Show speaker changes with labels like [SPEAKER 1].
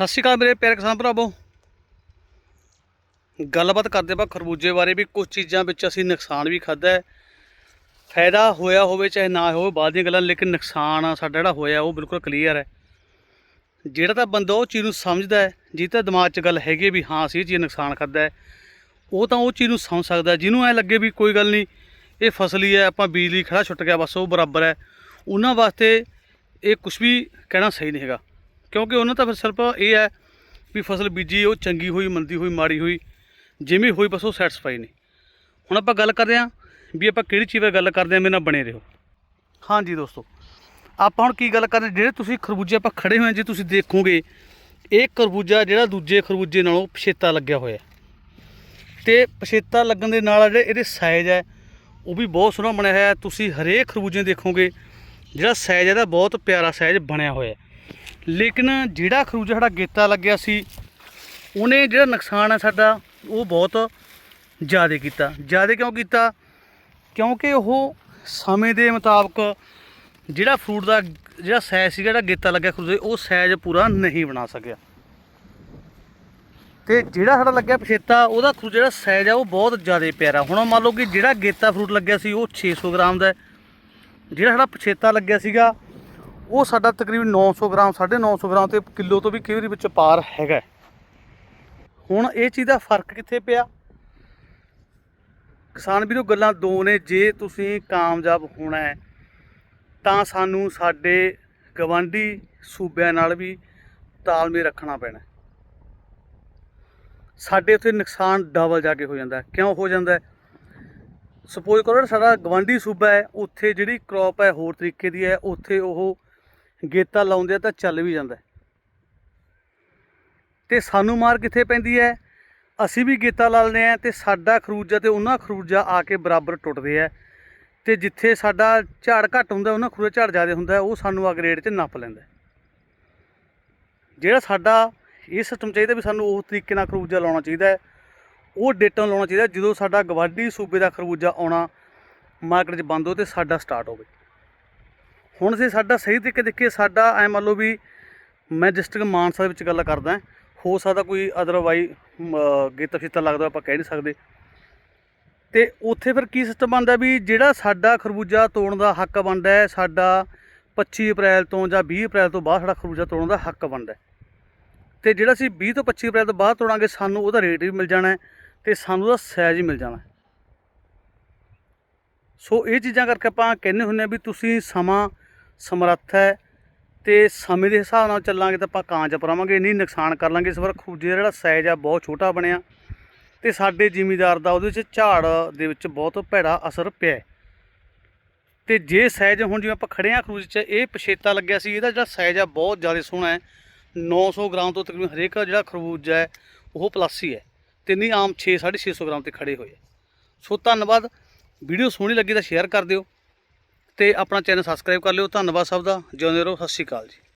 [SPEAKER 1] ਸਤਿ ਸ਼੍ਰੀ ਅਕਾਲ ਮੇਰੇ ਪਿਆਰੇ ਕਿਸਾਨ ਭਰਾਵੋ। ਗੱਲਬਾਤ ਕਰਦੇ ਆਪਾਂ ਖਰਬੂਜੇ ਬਾਰੇ ਵੀ ਕੁਝ ਚੀਜ਼ਾਂ ਵਿੱਚ ਅਸੀਂ ਨੁਕਸਾਨ ਵੀ ਖਾਦਾ ਹੈ। ਫਾਇਦਾ ਹੋਇਆ ਹੋਵੇ ਚਾਹੇ ਨਾ ਹੋਵੇ, ਬਾਅਦ ਦੀਆਂ ਗੱਲਾਂ, ਲੇਕਿਨ ਨੁਕਸਾਨ ਸਾਡਾ ਜਿਹੜਾ ਹੋਇਆ, ਉਹ ਬਿਲਕੁਲ ਕਲੀਅਰ ਹੈ। ਜਿਹੜਾ ਤਾਂ ਬੰਦਾ ਉਹ ਚੀਜ਼ ਨੂੰ ਸਮਝਦਾ ਹੈ, ਜਿਹਦੇ ਦਿਮਾਗ 'ਚ ਗੱਲ ਹੈਗੀ ਵੀ ਹਾਂ, ਅਸੀਂ ਇਹ ਚੀਜ਼ ਨੁਕਸਾਨ ਖਾਦਾ ਹੈ। ਉਹ ਤਾਂ ਉਹ ਚੀਜ਼ ਨੂੰ ਸਮਝ ਸਕਦਾ ਜਿਹਨੂੰ ਐ ਲੱਗੇ ਵੀ ਕੋਈ ਗੱਲ ਨਹੀਂ, ਇਹ ਫਸਲੀ ਹੈ ਆਪਾਂ ਬਿਜਲੀ ਖੜਾ ਛੁੱਟ ਗਿਆ, ਬਸ ਉਹ ਬਰਾਬਰ ਹੈ। ਉਹਨਾਂ ਵਾਸਤੇ ਇਹ ਕੁਝ ਵੀ ਕਹਿਣਾ ਸਹੀ ਨਹੀਂ ਹੈਗਾ। ਕਿਉਂਕਿ ਉਹਨਾਂ ਤਾਂ ਫਿਰ ਸਿਰਫ ਇਹ ਹੈ ਵੀ ਫਸਲ ਬੀਜੀ, ਉਹ ਚੰਗੀ ਹੋਈ, ਮੰਦੀ ਹੋਈ, ਮਾੜੀ ਹੋਈ, ਜਿਵੇਂ ਹੋਈ ਬਸ ਉਹ ਸੈਟੀਸਫਾਈ ਨਹੀਂ ਹੁਣ ਆਪਾਂ ਗੱਲ ਕਰਦੇ ਹਾਂ ਵੀ ਆਪਾਂ ਕਿਹੜੀ ਚੀਜ਼ 'ਤੇ ਗੱਲ ਕਰਦੇ ਹਾਂ, ਮੇਰੇ ਨਾਲ ਬਣੇ ਰਹੋ। ਹਾਂਜੀ ਦੋਸਤੋ, ਆਪਾਂ ਹੁਣ ਕੀ ਗੱਲ ਕਰਦੇ ਜਿਹੜੇ ਤੁਸੀਂ ਖਰਬੂਜੇ ਆਪਾਂ ਖੜੇ ਹੋਏ ਜੇ ਤੁਸੀਂ ਦੇਖੋਗੇ, ਇਹ ਖਰਬੂਜਾ ਜਿਹੜਾ ਦੂਜੇ ਖਰਬੂਜੇ ਨਾਲੋਂ ਪਛੇਤਾ ਲੱਗਿਆ ਹੋਇਆ ਹੈ। ਤੇ ਪਛੇਤਾ ਲੱਗਣ ਦੇ ਨਾਲ ਜਿਹੜੇ ਇਹਦੇ ਸਾਈਜ਼ ਹੈ, ਉਹ ਵੀ ਬਹੁਤ ਸੋਹਣਾ ਬਣਿਆ ਹੋਇਆ ਤੁਸੀਂ ਹਰੇਕ ਖਰਬੂਜੇ ਦੇਖੋਗੇ, ਜਿਹੜਾ ਸਾਈਜ਼ ਇਹਦਾ ਬਹੁਤ ਪਿਆਰਾ ਸਾਈਜ਼ ਬਣਿਆ ਹੋਇਆ ਲੇਕਿਨ ਜਿਹੜਾ ਖਰੂਜ ਸਾਡਾ ਗੇਤਾ ਲੱਗਿਆ ਸੀ, ਉਹਨੇ ਜਿਹੜਾ ਨੁਕਸਾਨ ਹੈ ਸਾਡਾ, ਉਹ ਬਹੁਤ ਜ਼ਿਆਦਾ ਕੀਤਾ। ਜ਼ਿਆਦਾ ਕਿਉਂ ਕੀਤਾ? ਕਿਉਂਕਿ ਉਹ ਸਮੇਂ ਦੇ ਮੁਤਾਬਕ ਜਿਹੜਾ ਫਰੂਟ ਦਾ, ਜਿਹੜਾ ਸਾਈਜ਼ ਸੀ ਜਿਹੜਾ ਗੇਤਾ ਲੱਗਿਆ ਖਰੂਜ ਉਹ ਸਾਈਜ਼ ਪੂਰਾ ਨਹੀਂ ਬਣਾ ਸਕਿਆ। ਤੇ ਜਿਹੜਾ ਸਾਡਾ ਲੱਗਿਆ ਪਛੇਤਾ, ਉਹਦਾ ਖਰੂਜ ਜਿਹੜਾ ਸਾਈਜ਼ ਆ, ਉਹ ਬਹੁਤ ਜ਼ਿਆਦਾ ਪਿਆਰਾ। ਹੁਣ ਮੰਨ ਲਓ ਕਿ ਜਿਹੜਾ ਗੇਤਾ ਫਰੂਟ ਲੱਗਿਆ ਸੀ, ਉਹ 600 ਗ੍ਰਾਮ ਦਾ ਜਿਹੜਾ ਸਾਡਾ ਪਛੇਤਾ ਲੱਗਿਆ ਸੀਗਾ ਉਹ ਸਾਡਾ ਤਕਰੀਬਨ 900 ਗ੍ਰਾਮ 950 ਗ੍ਰਾਮ ਤੇ ਕਿਲੋ ਤੋਂ ਵੀ ਕਈ ਵਾਰੀ ਵਿੱਚ ਪਾਰ ਹੈਗਾ ਹੁਣ ਇਹ ਚੀਜ਼ ਦਾ ਫ਼ਰਕ ਕਿੱਥੇ ਪਿਆ? ਕਿਸਾਨ ਵੀਰੋ, ਗੱਲਾਂ ਦੋ ਨੇ। ਜੇ ਤੁਸੀਂ ਕਾਮਯਾਬ ਹੋਣਾ ਹੈ, ਤਾਂ ਸਾਨੂੰ ਸਾਡੇ ਗਵਾਂਢੀ ਸੂਬਿਆਂ ਨਾਲ ਵੀ ਤਾਲਮੇਲ ਰੱਖਣਾ ਪੈਣਾ ਸਾਡੇ ਉੱਥੇ ਨੁਕਸਾਨ ਡਬਲ ਜਾ ਕੇ ਹੋ ਜਾਂਦਾ ਕਿਉਂ ਹੋ ਜਾਂਦਾ ਸਪੋਜ਼ ਕਰੋ ਜਿਹੜਾ ਸਾਡਾ ਗਵਾਂਢੀ ਸੂਬਾ ਹੈ, ਉੱਥੇ ਜਿਹੜੀ ਕ੍ਰੌਪ ਹੈ ਹੋਰ ਤਰੀਕੇ ਦੀ ਹੈ, ਉੱਥੇ ਉਹ ਗੇਤਾ ਲਾਉਂਦੇ ਆ ਤਾਂ ਚੱਲ ਵੀ ਜਾਂਦਾ ਹੈ। ਤੇ ਸਾਨੂੰ ਮਾਰ ਕਿੱਥੇ ਪੈਂਦੀ ਹੈ? ਅਸੀਂ ਵੀ ਗੇਤਾ ਲਾ ਲੈਂਦੇ ਆ ਤੇ ਸਾਡਾ ਖਰੂਜਾ ਤੇ ਉਹਨਾਂ ਖਰੂਜਾ ਆ ਕੇ ਬਰਾਬਰ ਟੁੱਟਦੇ ਆ। ਤੇ ਜਿੱਥੇ ਸਾਡਾ ਝਾੜ ਘੱਟ ਹੁੰਦਾ, ਉਹਨਾਂ ਖਰੂਜਾ ਝਾੜ ਜ਼ਿਆਦਾ ਹੁੰਦਾ ਉਹ ਸਾਨੂੰ ਆ ਗ੍ਰੇਡ 'ਚ ਨੱਪ ਲੈਂਦਾ ਜਿਹੜਾ ਸਾਡਾ ਇਹ ਸਿਸਟਮ ਚਾਹੀਦਾ ਵੀ ਸਾਨੂੰ ਉਸ ਤਰੀਕੇ ਨਾਲ ਖਰਬੂਜਾ ਲਾਉਣਾ ਚਾਹੀਦਾ ਹੈ, ਉਹ ਡੇਟਾ ਲਾਉਣਾ ਚਾਹੀਦਾ, ਜਦੋਂ ਸਾਡਾ ਗਵਾਡੀ ਸੂਬੇ ਦਾ ਖਰਬੂਜਾ ਆਉਣਾ ਮਾਰਕੀਟ 'ਚ ਬੰਦ ਹੋ ਤੇ ਸਾਡਾ ਸਟਾਰਟ ਹੋਵੇ। ਹੁਣ ਜੇ ਸਾਡਾ ਸਹੀ ਤਰੀਕੇ ਦੇਖੀਏ, ਸਾਡਾ ਐ ਮੰਨ ਲਓ ਵੀ ਮੈਂ ਡਿਸਟ੍ਰਿਕਟ ਮਾਨਸਾ ਦੇ ਵਿੱਚ ਗੱਲ ਕਰਦਾ, ਹੋ ਸਕਦਾ ਕੋਈ ਅਦਰਵਾਈ ਗੀਤਾ ਫਿੱਤਾ ਲੱਗਦਾ ਆਪਾਂ ਕਹਿ ਨਹੀਂ ਸਕਦੇ। ਤੇ ਉੱਥੇ ਫਿਰ ਕੀ ਸਿਸਟਮ ਬਣਦਾ ਵੀ ਜਿਹੜਾ ਸਾਡਾ ਖਰਬੂਜਾ ਤੋੜਨ ਦਾ ਹੱਕ ਬਣਦਾ ਹੈ, ਸਾਡਾ 25 ਅਪ੍ਰੈਲ ਤੋਂ ਜਾਂ 20 ਅਪ੍ਰੈਲ ਤੋਂ ਬਾਅਦ ਸਾਡਾ ਖਰਬੂਜਾ ਤੋੜਨ ਦਾ ਹੱਕ ਬਣਦਾ ਹੈ। ਤੇ ਜਿਹੜਾ ਅਸੀਂ 20 ਤੋਂ 25 ਅਪ੍ਰੈਲ ਤੋਂ ਬਾਅਦ ਤੋੜਾਂਗੇ, ਸਾਨੂੰ ਉਹਦਾ ਰੇਟ ਵੀ ਮਿਲ ਜਾਣਾ ਹੈ ਤੇ ਸਾਨੂੰ ਉਹਦਾ ਸਾਈਜ਼ ਵੀ ਮਿਲ ਜਾਣਾ ਸੋ ਇਹ ਚੀਜ਼ਾਂ ਕਰਕੇ ਆਪਾਂ ਕਹਿੰਦੇ ਹੁੰਦੇ ਆ ਵੀ ਤੁਸੀਂ ਸਮਾਂ ਸਮਰੱਥ ਹੈ ਤੇ ਸਮੇਂ ਦੇ ਹਿਸਾਬ ਨਾਲ ਚੱਲਾਂਗੇ ਤਾਂ ਆਪਾਂ ਕਾਂ 'ਚ ਰਹਾਂਗੇ ਨਹੀਂ ਨੁਕਸਾਨ ਕਰ ਲਾਂਗੇ ਇਸ ਵਾਰ ਖੂਜੇ ਦਾ ਜਿਹੜਾ ਸਾਈਜ਼ ਆ, ਬਹੁਤ ਛੋਟਾ ਬਣਿਆ ਤੇ ਸਾਡੇ ਜ਼ਿਮੀਦਾਰ ਦਾ ਉਹਦੇ ਵਿੱਚ ਝਾੜ ਦੇ ਵਿੱਚ ਬਹੁਤ ਭੈੜਾ ਅਸਰ ਪਿਆ ਹੈ। ਤੇ ਜੇ ਸਾਈਜ਼ ਹੁਣ ਜਿਵੇਂ ਆਪਾਂ ਖੜੇ ਆ ਖਰੂਜ 'ਚ, ਇਹ ਪਛੇਤਾ ਲੱਗਿਆ ਸੀ, ਇਹਦਾ ਜਿਹੜਾ ਸਾਈਜ਼ ਆ ਬਹੁਤ ਜ਼ਿਆਦਾ ਸੋਹਣਾ ਹੈ 900 ਗ੍ਰਾਮ ਤੋਂ ਤਕਰੀਬਨ ਹਰੇਕ ਜਿਹੜਾ ਖਰਬੂਜਾ ਹੈ, ਉਹ ਪਲੱਸ ਹੀ ਹੈ ਤੇ ਨਹੀਂ ਆਮ 6 650 ਗ੍ਰਾਮ ਤੇ ਖੜੇ ਹੋਏ ਆ। ਸੋ ਧੰਨਵਾਦ, ਵੀਡੀਓ ਸੋਹਣੀ ਲੱਗੀ ਤਾਂ ਸ਼ੇਅਰ ਕਰ ਦਿਓ ਤੇ ਆਪਣਾ ਚੈਨਲ ਸਬਸਕ੍ਰਾਈਬ ਕਰ ਲਿਓ। ਧੰਨਵਾਦ ਸਭ ਦਾ। ਜਿਉਂਦੇ ਰਹੋ। ਸਤਿ ਸ਼੍ਰੀ ਅਕਾਲ ਜੀ।